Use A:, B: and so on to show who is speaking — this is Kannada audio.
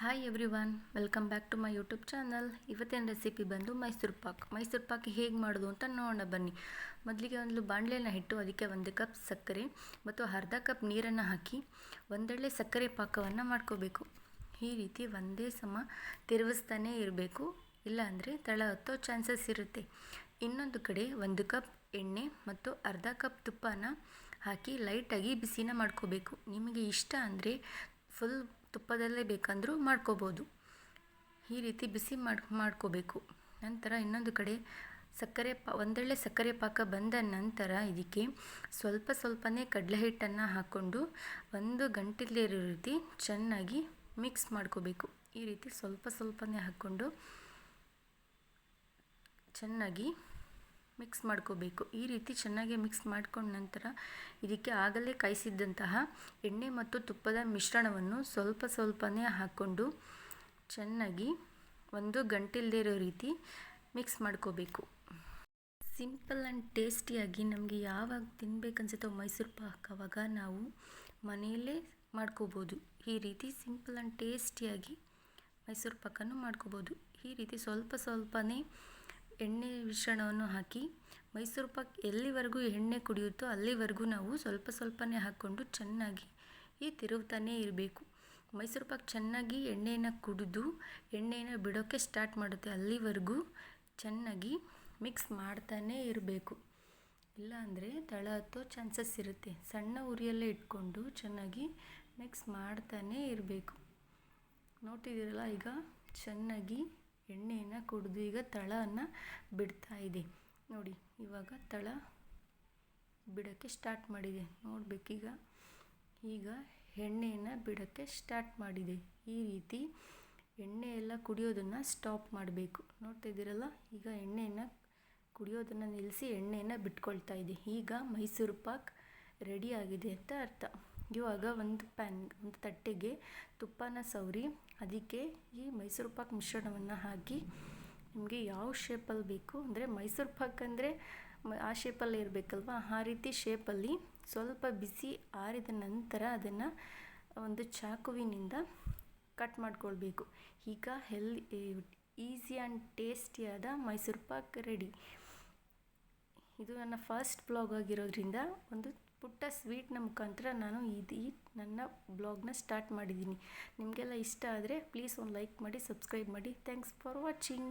A: Hi everyone welcome back to my YouTube channel ಇವತ್ತಿನ ರೆಸಿಪಿ ಬಂದು ಮೈಸೂರು ಪಾಕ್. ಮೈಸೂರು ಪಾಕ್ ಹೇಗೆ ಮಾಡೋದು ಅಂತ ನೋಡೋಣ ಬನ್ನಿ. ಮೊದಲಿಗೆ ಒಂದು ಬಾಣಲೆನ ಇಟ್ಟು ಅದಕ್ಕೆ ಒಂದು ಕಪ್ ಸಕ್ಕರೆ ಮತ್ತು ಅರ್ಧ ಕಪ್ ನೀರನ್ನು ಹಾಕಿ ಒಂದೊಳ್ಳೆ ಸಕ್ಕರೆ ಪಾಕವನ್ನು ಮಾಡ್ಕೋಬೇಕು. ಈ ರೀತಿ ಒಂದೇ ಸಮ ತಿರುಗಿಸ್ತಾನೇ ಇರಬೇಕು. ಇಲ್ಲಾಂದರೆ ತಳ ಹತ್ತೋ ಚಾನ್ಸಸ್ ಇರುತ್ತೆ. ಇನ್ನೊಂದು ಕಡೆ ಒಂದು ಕಪ್ ಎಣ್ಣೆ ಮತ್ತು ಅರ್ಧ ಕಪ್ ತುಪ್ಪನ ಹಾಕಿ ಲೈಟಾಗಿ ಬಿಸಿನ ಮಾಡ್ಕೋಬೇಕು. ನಿಮಗೆ ಇಷ್ಟ ಅಂದರೆ ಫುಲ್ ತುಪ್ಪದಲ್ಲೇ ಬೇಕಂದರೂ ಮಾಡ್ಕೋಬೋದು. ಈ ರೀತಿ ಬಿಸಿ ಮಾಡಿ, ಮಾಡ್ಕೋಬೇಕು. ನಂತರ ಇನ್ನೊಂದು ಕಡೆ ಸಕ್ಕರೆ ಪಾ ಒಂದೊಳ್ಳೆ ಸಕ್ಕರೆ ಪಾಕ ಬಂದ ನಂತರ ಇದಕ್ಕೆ ಸ್ವಲ್ಪ ಸ್ವಲ್ಪನೇ ಕಡಲೆ ಹಿಟ್ಟನ್ನು ಹಾಕ್ಕೊಂಡು ಒಂದು ಗಂಟೆಲಿರೋ ರೀತಿ ಚೆನ್ನಾಗಿ ಮಿಕ್ಸ್ ಮಾಡ್ಕೋಬೇಕು. ಈ ರೀತಿ ಸ್ವಲ್ಪ ಸ್ವಲ್ಪನೇ ಹಾಕ್ಕೊಂಡು ಚೆನ್ನಾಗಿ ಮಿಕ್ಸ್ ಮಾಡ್ಕೋಬೇಕು. ಈ ರೀತಿ ಚೆನ್ನಾಗಿ ಮಿಕ್ಸ್ ಮಾಡ್ಕೊಂಡ ನಂತರ ಇದಕ್ಕೆ ಆಗಲೇ ಕಾಯಿಸಿದ್ದಂತಹ ಎಣ್ಣೆ ಮತ್ತು ತುಪ್ಪದ ಮಿಶ್ರಣವನ್ನು ಸ್ವಲ್ಪ ಸ್ವಲ್ಪನೇ ಹಾಕ್ಕೊಂಡು ಚೆನ್ನಾಗಿ ಒಂದು ಗಂಟಿಲ್ಲದೇ ಇರೋ ರೀತಿ ಮಿಕ್ಸ್ ಮಾಡ್ಕೋಬೇಕು. ಸಿಂಪಲ್ ಆ್ಯಂಡ್ ಟೇಸ್ಟಿಯಾಗಿ ನಮಗೆ ಯಾವಾಗ ತಿನ್ಬೇಕನ್ಸುತ್ತೋ ಮೈಸೂರು ಪಾಕ್ ಅವಾಗ ನಾವು ಮನೆಯಲ್ಲೇ ಮಾಡ್ಕೋಬೋದು. ಈ ರೀತಿ ಸಿಂಪಲ್ ಆ್ಯಂಡ್ ಟೇಸ್ಟಿಯಾಗಿ ಮೈಸೂರು ಪಾಕನ್ನು ಮಾಡ್ಕೋಬೋದು. ಈ ರೀತಿ ಸ್ವಲ್ಪ ಸ್ವಲ್ಪನೇ ಎಣ್ಣೆ ಮಿಶ್ರಣವನ್ನು ಹಾಕಿ ಮೈಸೂರು ಪಾಕ್ ಎಲ್ಲಿವರೆಗೂ ಎಣ್ಣೆ ಕುಡಿಯುತ್ತೋ ಅಲ್ಲಿವರೆಗೂ ನಾವು ಸ್ವಲ್ಪ ಸ್ವಲ್ಪನೇ ಹಾಕ್ಕೊಂಡು ಚೆನ್ನಾಗಿ ಈ ತಿರುಗ್ತಾನೇ ಇರಬೇಕು. ಮೈಸೂರು ಪಾಕ್ ಚೆನ್ನಾಗಿ ಎಣ್ಣೆಯನ್ನು ಕುಡಿದು ಎಣ್ಣೆಯನ್ನು ಬಿಡೋಕ್ಕೆ ಸ್ಟಾರ್ಟ್ ಮಾಡುತ್ತೆ. ಅಲ್ಲಿವರೆಗೂ ಚೆನ್ನಾಗಿ ಮಿಕ್ಸ್ ಮಾಡ್ತಾನೇ ಇರಬೇಕು. ಇಲ್ಲಾಂದರೆ ತಳ ಹತ್ತೋ ಚಾನ್ಸಸ್ ಇರುತ್ತೆ. ಸಣ್ಣ ಉರಿಯಲ್ಲೇ ಇಟ್ಕೊಂಡು ಚೆನ್ನಾಗಿ ಮಿಕ್ಸ್ ಮಾಡ್ತಾನೇ ಇರಬೇಕು. ನೋಡ್ತಿದ್ದೀರಲ್ಲ ಈಗ? ಚೆನ್ನಾಗಿ ಎಣ್ಣೆಯನ್ನು ಕುಡಿದು ಈಗ ತಳವನ್ನು ಬಿಡ್ತಾ ಇದೆ. ನೋಡಿ, ಇವಾಗ ತಳ ಬಿಡೋಕ್ಕೆ ಸ್ಟಾರ್ಟ್ ಮಾಡಿದೆ. ನೋಡಬೇಕೀಗ. ಈಗ ಎಣ್ಣೆಯನ್ನು ಬಿಡೋಕ್ಕೆ ಸ್ಟಾರ್ಟ್ ಮಾಡಿದೆ. ಈ ರೀತಿ ಎಣ್ಣೆ ಎಲ್ಲ ಕುಡಿಯೋದನ್ನು ಸ್ಟಾಪ್ ಮಾಡಬೇಕು. ನೋಡ್ತಾ ಇದ್ದೀರಲ್ಲ, ಈಗ ಎಣ್ಣೆಯನ್ನು ಕುಡಿಯೋದನ್ನು ನಿಲ್ಲಿಸಿ ಎಣ್ಣೆಯನ್ನು ಬಿಟ್ಕೊಳ್ತಾ ಇದೆ. ಈಗ ಮೈಸೂರು ಪಾಕ್ ರೆಡಿ ಆಗಿದೆ ಅಂತ ಅರ್ಥ. ಇವಾಗ ಒಂದು ಪ್ಯಾನ್, ಒಂದು ತಟ್ಟೆಗೆ ತುಪ್ಪನ ಸವರಿ, ಅದಕ್ಕೆ ಈ ಮೈಸೂರು ಪಾಕ್ ಮಿಶ್ರಣವನ್ನು ಹಾಕಿ ನಿಮಗೆ ಯಾವ ಶೇಪಲ್ಲಿ ಬೇಕು, ಅಂದರೆ ಮೈಸೂರು ಪಾಕ್ ಅಂದರೆ ಆ ಶೇಪಲ್ಲಿ ಇರಬೇಕಲ್ವ? ಆ ರೀತಿ ಶೇಪಲ್ಲಿ ಸ್ವಲ್ಪ ಬಿಸಿ ಆರಿದ ನಂತರ ಅದನ್ನು ಒಂದು ಚಾಕುವಿನಿಂದ ಕಟ್ ಮಾಡ್ಕೊಳ್ಬೇಕು. ಈಗ ಹೆಲ್ ಈಸಿ ಆ್ಯಂಡ್ ಟೇಸ್ಟಿಯಾದ ಮೈಸೂರು ಪಾಕ್ ರೆಡಿ ಇದು ನನ್ನ ಫಸ್ಟ್ ಬ್ಲಾಗ್ ಆಗಿರೋದ್ರಿಂದ ಒಂದು ಪುಟ್ಟ ಸ್ವೀಟ್ನ ಮುಖಾಂತರ ನಾನು ಇದು ನನ್ನ ಬ್ಲಾಗ್ನ ಸ್ಟಾರ್ಟ್ ಮಾಡಿದ್ದೀನಿ. ನಿಮಗೆಲ್ಲ ಇಷ್ಟ ಆದರೆ ಪ್ಲೀಸ್ ಒಂದು ಲೈಕ್ ಮಾಡಿ, ಸಬ್ಸ್ಕ್ರೈಬ್ ಮಾಡಿ. Thanks for watching.